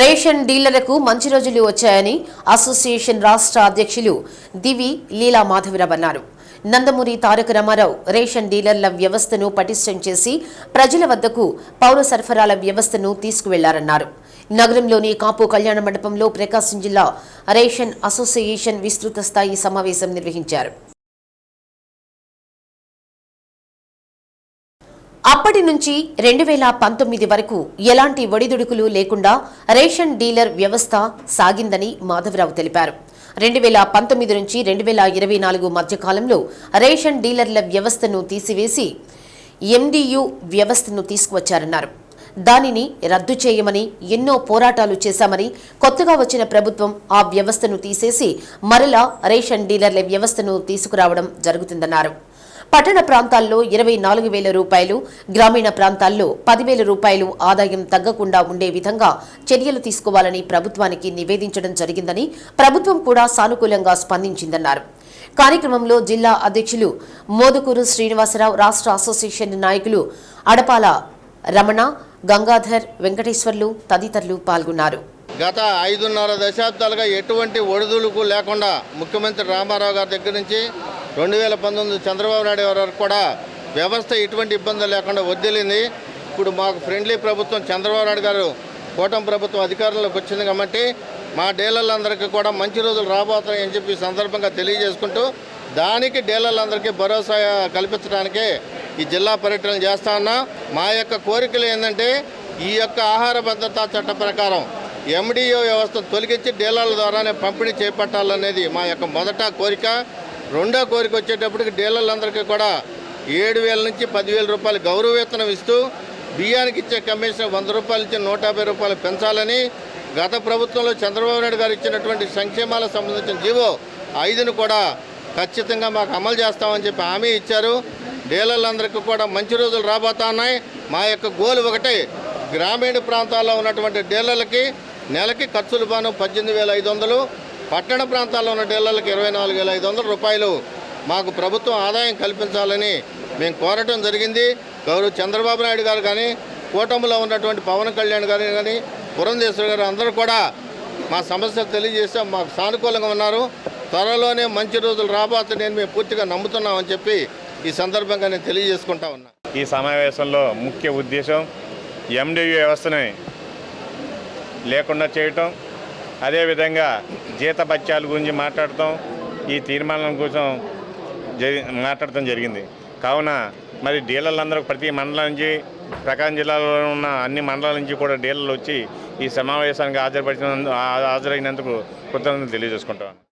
Ration డీలర్లకు మంచి రోజులు వచ్చాయని అసోసియేషన్ రాష్ట్ర అధ్యక్షులు దివి లీలా మాధవరావు అన్నారు. నందమూరి తారక రామారావు రేషన్ డీలర్ల వ్యవస్థను పటిష్టం చేసి ప్రజల వద్దకు పౌర సరఫరాల వ్యవస్థను తీసుకువెళ్ళారన్నారు. నగరంలోని కాపు కళ్యాణ మండపంలో ప్రకాశం జిల్లా రేషన్ అసోసియేషన్ విస్తృత స్థాయి సమావేశం నిర్వహించారు. అప్పటి నుంచి రెండు వేల పంతొమ్మిది వరకు ఎలాంటి ఒడిదుడుకులు లేకుండా రేషన్ డీలర్ వ్యవస్థ సాగిందని మాధవరావు తెలిపారు. రెండు వేల పంతొమ్మిది నుంచి రెండు వేల ఇరవై నాలుగు మధ్య కాలంలో రేషన్ డీలర్ల వ్యవస్థను తీసివేసి ఎండియు వ్యవస్థను తీసుకువచ్చారన్నారు. దానిని రద్దు చేయమని ఎన్నో పోరాటాలు చేశామని కొత్తగా వచ్చిన ప్రభుత్వం ఆ వ్యవస్థను తీసేసి మరలా రేషన్ డీలర్ల వ్యవస్థను తీసుకురావడం జరుగుతుందన్నారు. పట్టణ ప్రాంతాల్లో ఇరవై నాలుగు వేల రూపాయలు గ్రామీణ ప్రాంతాల్లో పదివేల రూపాయలు ఆదాయం తగ్గకుండా ఉండే విధంగా చర్యలు తీసుకోవాలని ప్రభుత్వానికి నివేదించడం జరిగిందని ప్రభుత్వం కూడా సానుకూలంగా స్పందించిందన్నారు. కార్యక్రమంలో జిల్లా అధ్యక్షులు మోదుకూరు శ్రీనివాసరావు రాష్ట్ర అసోసియేషన్ నాయకులు అడపాల రమణ గంగాధర్ వెంకటేశ్వర్లు తదితరులు పాల్గొన్నారు. గత ఐదున్నర దశాబ్దాలుగా ఎటువంటి ఒడిదుడుకు లేకుండా ముఖ్యమంత్రి రామారావు గారి దగ్గర నుంచి రెండు వేల పంతొమ్మిది చంద్రబాబు నాయుడు వరకు కూడా వ్యవస్థ ఎటువంటి ఇబ్బంది లేకుండా వదిలింది. ఇప్పుడు మాకు ఫ్రెండ్లీ ప్రభుత్వం చంద్రబాబు నాయుడు గారు కూటమి ప్రభుత్వం అధికారంలోకి వచ్చింది కాబట్టి మా డీలర్లందరికీ కూడా మంచి రోజులు రాబోతున్నాయని చెప్పి సందర్భంగా తెలియజేసుకుంటూ దానికి డీలర్లందరికీ భరోసా కల్పించడానికే ఈ జిల్లా పర్యటన చేస్తా ఉన్నా. మా యొక్క కోరికలు ఏంటంటే ఈ యొక్క ఆహార భద్రతా చట్ట ప్రకారం ఎండిఓ వ్యవస్థ తొలగించి డీలర్ల ద్వారానే పంపిణీ చేపట్టాలనేది మా యొక్క మొదట కోరిక. రెండో కోరిక వచ్చేటప్పటికి డీలర్లందరికీ కూడా ఏడు వేల నుంచి పదివేల రూపాయలు గౌరవ వేతనం ఇస్తూ బియ్యానికి ఇచ్చే కమిషన్ వంద రూపాయల నుంచి నూట యాభై రూపాయలు పెంచాలని గత ప్రభుత్వంలో చంద్రబాబు నాయుడు గారు ఇచ్చినటువంటి సంక్షేమాలకు సంబంధించిన జీవో ఐదును కూడా ఖచ్చితంగా మాకు అమలు చేస్తామని చెప్పి హామీ ఇచ్చారు. డీలర్లందరికీ కూడా మంచి రోజులు రాబోతా ఉన్నాయి. మా యొక్క గోల్ ఒకటే గ్రామీణ ప్రాంతాల్లో ఉన్నటువంటి డీలర్లకి నెలకి ఖర్చులు బాను పద్దెనిమిది వేల ఐదు వందలు పట్టణ ప్రాంతాల్లో ఉన్న డీలర్లకు ఇరవై నాలుగు వేల ఐదు వందల రూపాయలు మాకు ప్రభుత్వం ఆదాయం కల్పించాలని మేము కోరటం జరిగింది. గౌరవ చంద్రబాబు నాయుడు గారు కానీ కూటమిలో ఉన్నటువంటి పవన్ కళ్యాణ్ గారు కానీ పురంధేశ్వరి గారు అందరూ కూడా మా సమస్యలు తెలియజేస్తే మాకు సానుకూలంగా ఉన్నారు. త్వరలోనే మంచి రోజులు రాబోతున్నాయని మేము పూర్తిగా నమ్ముతున్నామని చెప్పి ఈ సందర్భంగా నేను తెలియజేసుకుంటా ఉన్నా. ఈ సమావేశంలో ముఖ్య ఉద్దేశం ఎండియు వ్యవస్థని లేకుండా చేయటం అదేవిధంగా జీతభత్యాల గురించి మాట్లాడటం ఈ తీర్మానం కోసం జరి మాట్లాడటం జరిగింది. కావున మరి డీలర్లందరూ ప్రతి మండలం నుంచి ప్రకాశం జిల్లాలో ఉన్న అన్ని మండలాల నుంచి కూడా డీలర్లు వచ్చి ఈ సమావేశానికి హాజరుపరిచిన హాజరైనందుకు కృతజ్ఞతలు తెలియజేసుకుంటాం